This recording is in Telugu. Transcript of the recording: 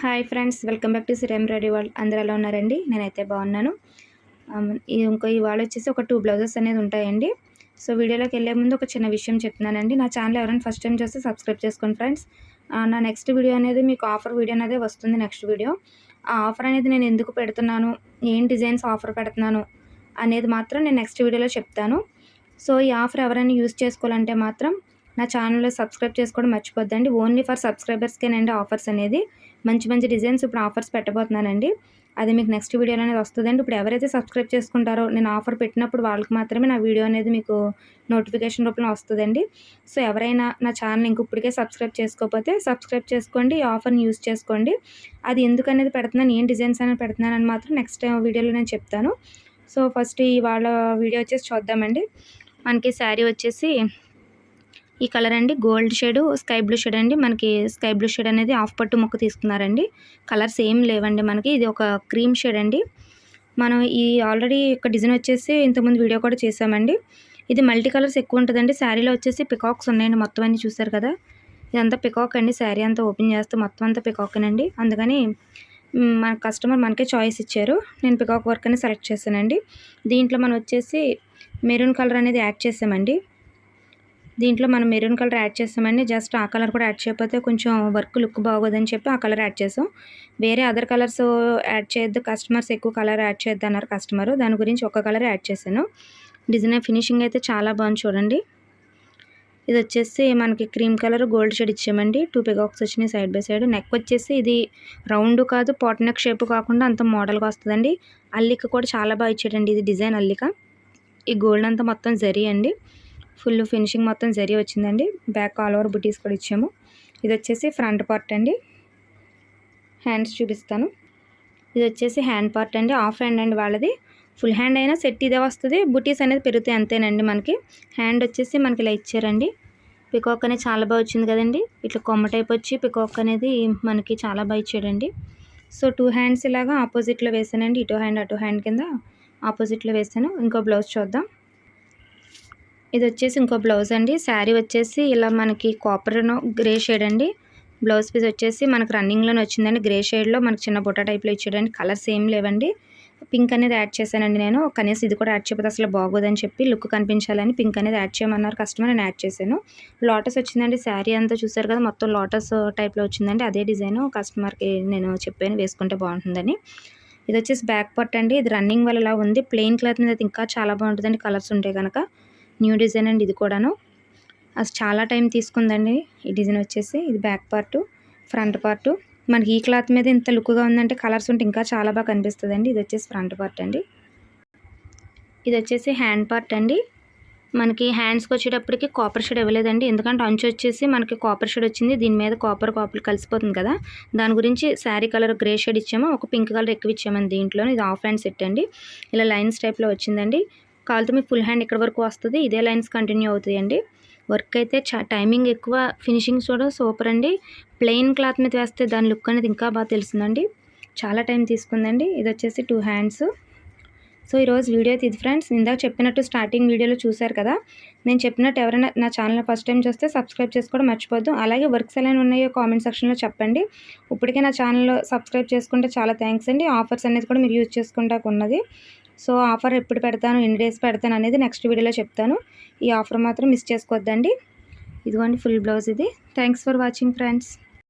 Hi friends welcome back to సిరేమ్ ready world. అందరూ ఎలా ఉన్నారండి? నేనైతే బాగున్నాను. ఇంకో ఇవాళ వచ్చేసి ఒక టూ బ్లౌజెస్ అనేది ఉంటాయండి. సో వీడియోలోకి వెళ్ళే ముందు ఒక చిన్న విషయం చెప్తున్నానండి. నా ఛానల్ ఎవరైనా ఫస్ట్ టైం చూస్తే సబ్స్క్రైబ్ చేసుకోండి ఫ్రెండ్స్. నా నెక్స్ట్ వీడియో అనేది మీకు ఆఫర్ వీడియో అనేది వస్తుంది నెక్స్ట్ వీడియో. ఆ ఆఫర్ అనేది నేను ఎందుకు పెడుతున్నాను? ఏం డిజైన్స్ ఆఫర్ పెడుతున్నాను? అనేది మాత్రం నేను నెక్స్ట్ వీడియోలో చెప్తాను. సో ఈ ఆఫర్ ఎవరైనా యూస్ చేసుకోవాలంటే మాత్రం నా ఛానల్లో సబ్స్క్రైబ్ చేసుకోవడం మర్చిపోద్దండి. ఓన్లీ ఫర్ సబ్స్క్రైబర్స్కేనండి ఆఫర్స్ అనేది. మంచి మంచి డిజైన్స్ ఇప్పుడు ఆఫర్స్ పెట్టబోతున్నానండి. అది మీకు నెక్స్ట్ వీడియోలో అనేది వస్తుందండి. ఇప్పుడు ఎవరైతే సబ్స్క్రైబ్ చేసుకుంటారో నేను ఆఫర్ పెట్టినప్పుడు వాళ్ళకి మాత్రమే నా వీడియో అనేది మీకు నోటిఫికేషన్ రూపంలో వస్తుందండి. సో ఎవరైనా నా ఛానల్ ఇంక ఇప్పటికే సబ్స్క్రైబ్ చేసుకోకపోతే సబ్స్క్రైబ్ చేసుకోండి ఈ ఆఫర్ని యూస్ చేసుకోండి. అది ఎందుకు అనేది పెడుతున్నాను ఏం డిజైన్స్ అనేది పెడుతున్నానని మాత్రం నెక్స్ట్ వీడియోలో నేను చెప్తాను. సో ఫస్ట్ ఇవాళ వీడియో వచ్చేసి చూద్దామండి. మనకి శారీ వచ్చేసి ఈ కలర్ అండి gold shade sky blue shade అండి. మనకి స్కై బ్లూ షేడ్ అనేది ఆఫ్ పట్టు మొక్క తీసుకున్నారండి. కలర్స్ ఏం లేవండి మనకి ఇది ఒక క్రీమ్ షేడ్ అండి. మనం ఈ ఆల్రెడీ ఒక డిజైన్ వచ్చేసి ఇంతకుముందు వీడియో కూడా చేసామండి. ఇది మల్టీ కలర్స్ ఎక్కువ ఉంటుందండి. శారీలో వచ్చేసి పికాక్స్ ఉన్నాయండి మొత్తం అన్ని చూసారు కదా. ఇదంతా పికాక్ అండి. శారీ అంతా ఓపెన్ చేస్తే మొత్తం అంతా పికాక్నండి అందుకని మన కస్టమర్ మనకే చాయిస్ ఇచ్చారు. నేను పికాక్ వర్క్ అని సెలెక్ట్ చేశానండి. దీంట్లో మనం వచ్చేసి మెరూన్ కలర్ అనేది యాడ్ చేసామండి. దీంట్లో మనం మెరూన్ కలర్ యాడ్ చేస్తామండి. జస్ట్ ఆ కలర్ కూడా యాడ్ చేయకపోతే కొంచెం వర్క్ లుక్ బాగోదని చెప్పి ఆ కలర్ యాడ్ చేసాం. వేరే అదర్ కలర్స్ యాడ్ చేయొద్దు. కస్టమర్స్ ఎక్కువ కలర్ యాడ్ చేయొద్దు అన్నారు కస్టమర్. దాని గురించి ఒక కలర్ యాడ్ చేశాను. డిజైన్ ఫినిషింగ్ అయితే చాలా బాగుంది చూడండి. ఇది వచ్చేసి మనకి క్రీమ్ కలర్ గోల్డ్ షేడ్ ఇచ్చామండి. టూ పెగాక్స్ వచ్చినాయి సైడ్ బై సైడ్. నెక్ వచ్చేసి ఇది రౌండ్ కాదు పాట్ నెక్ షేప్ కాకుండా అంత మోడల్గా వస్తుందండి. అల్లిక కూడా చాలా బాగా ఇచ్చాడండి. ఇది డిజైన్ అల్లిక. ఈ గోల్డ్ అంతా మొత్తం జరీ అండి. ఫుల్ ఫినిషింగ్ మొత్తం జరి వచ్చిందండి. బ్యాక్ ఆల్ ఓవర్ బుటీస్ కూడా ఇచ్చాము. ఇది వచ్చేసి ఫ్రంట్ పార్ట్ అండి. హ్యాండ్స్ చూపిస్తాను. ఇది వచ్చేసి హ్యాండ్ పార్ట్ అండి. ఆఫ్ హ్యాండ్ అండి వాళ్ళది. ఫుల్ హ్యాండ్ అయినా సెట్ ఇదే వస్తుంది. బుటీస్ అనేది పెరుగుతాయి అంతేనండి మనకి. హ్యాండ్ వచ్చేసి మనకి ఇలా ఇచ్చారండి. పికాక్ అనేది చాలా బాగా వచ్చింది కదండి. ఇట్లా కొమ్మ టైప్ వచ్చి పికాక్ అనేది మనకి చాలా బాగా ఇచ్చాడండి. సో టూ హ్యాండ్స్ ఇలాగా ఆపోజిట్లో వేసానండి. ఇటు హ్యాండ్ అటు హ్యాండ్ కింద ఆపోజిట్లో వేసాను. ఇంకో బ్లౌజ్ చూద్దాం. ఇది వచ్చేసి ఇంకో బ్లౌజ్ అండి. శారీ వచ్చేసి ఇలా మనకి కాపర్ గ్రే షేడ్ అండి. బ్లౌజ్ పీస్ వచ్చేసి మనకు రన్నింగ్లోనే వచ్చిందండి. గ్రే షేడ్లో మనకి చిన్న బుట్ట టైప్లో ఇచ్చాడండి. కలర్స్ ఏం లేవండి. పింక్ అనేది యాడ్ చేశానండి నేను. కనీసం ఇది కూడా యాడ్ చేయకపోతే అసలు బాగోదని చెప్పి లుక్ కనిపించాలని పింక్ అనేది యాడ్ చేయమన్నారు కస్టమర్ నేను యాడ్ చేశాను. లోటస్ వచ్చిందండి. శారీ అంతా చూసారు కదా మొత్తం లోటస్ టైప్లో వచ్చిందండి. అదే డిజైన్ కస్టమర్కి నేను చెప్పాను వేసుకుంటే బాగుంటుందని. ఇది వచ్చేసి బ్యాక్ పట్ అండి. ఇది రన్నింగ్ వల్ల ఉంది. ప్లెయిన్ క్లాత్ మీద ఇంకా చాలా బాగుంటుందండి. కలర్స్ ఉంటాయి కనుక న్యూ డిజైన్ అండి ఇది కూడాను. అసలు చాలా టైం తీసుకుందండి. ఈ డిజైన్ వచ్చేసి ఇది బ్యాక్ పార్టు ఫ్రంట్ పార్టు. మనకి ఈ క్లాత్ మీద ఇంత లుక్గా ఉందంటే కలర్స్ ఉంటే ఇంకా చాలా బాగా కనిపిస్తుందండి. అండి ఇది వచ్చేసి ఫ్రంట్ పార్ట్ అండి. ఇది వచ్చేసి హ్యాండ్ పార్ట్ అండి. మనకి హ్యాండ్స్కి వచ్చేటప్పటికి కాపర్ షేడ్ ఇవ్వలేదండి. ఎందుకంటే అంచు వచ్చేసి మనకి కాపర్ షేడ్ వచ్చింది. దీని మీద కాపర్ కాపర్ కలిసిపోతుంది కదా. దాని గురించి శారీ కలర్ గ్రే షేడ్ ఇచ్చాము. ఒక పింక్ కలర్ ఎక్కువ ఇచ్చామని దీంట్లో ఇది ఆఫ్ హ్యాండ్ సెట్ అండి. ఇలా లైన్స్ టైప్లో వచ్చిందండి. కాలుతో మీకు ఫుల్ హ్యాండ్ ఇక్కడ వరకు వస్తుంది? ఇదే లైన్స్ కంటిన్యూ అవుతాయండి. వర్క్ అయితే చా టైమింగ్ ఎక్కువ ఫినిషింగ్ కూడా సూపర్ అండి. ప్లెయిన్ క్లాత్ మీద వేస్తే దాని లుక్ అనేది ఇంకా బాగా తెలుస్తుందండి. చాలా టైం తీసుకుందండి. ఇది వచ్చేసి టూ హ్యాండ్స్. సో ఈరోజు వీడియో అయితే ఇది ఫ్రెండ్స్. ఇందాక చెప్పినట్టు స్టార్టింగ్ వీడియోలో చూశారు కదా. నేను చెప్పినట్టు ఎవరైనా నా ఛానల్ ఫస్ట్ టైం చూస్తే సబ్స్క్రైబ్ చేసుకోవడం మర్చిపోద్దు అలాగే వర్క్స్ ఎలా ఉన్నాయో కామెంట్ సెక్షన్లో చెప్పండి. ఇప్పటికే నా ఛానల్లో సబ్స్క్రైబ్ చేసుకుంటే చాలా థ్యాంక్స్ అండి. ఆఫర్స్ అనేది కూడా మీరు యూజ్ చేసుకుంటాకున్నది సో ఆఫర్ ఎప్పుడు పెడతాను ఎన్ని డేస్ పెడతాను అనేది నెక్స్ట్ వీడియోలో చెప్తాను. ఈ ఆఫర్ మాత్రం మిస్ చేసుకోవద్దండి. ఇదిగోండి ఫుల్ బ్లౌజ్ ఇది. Thanks for watching friends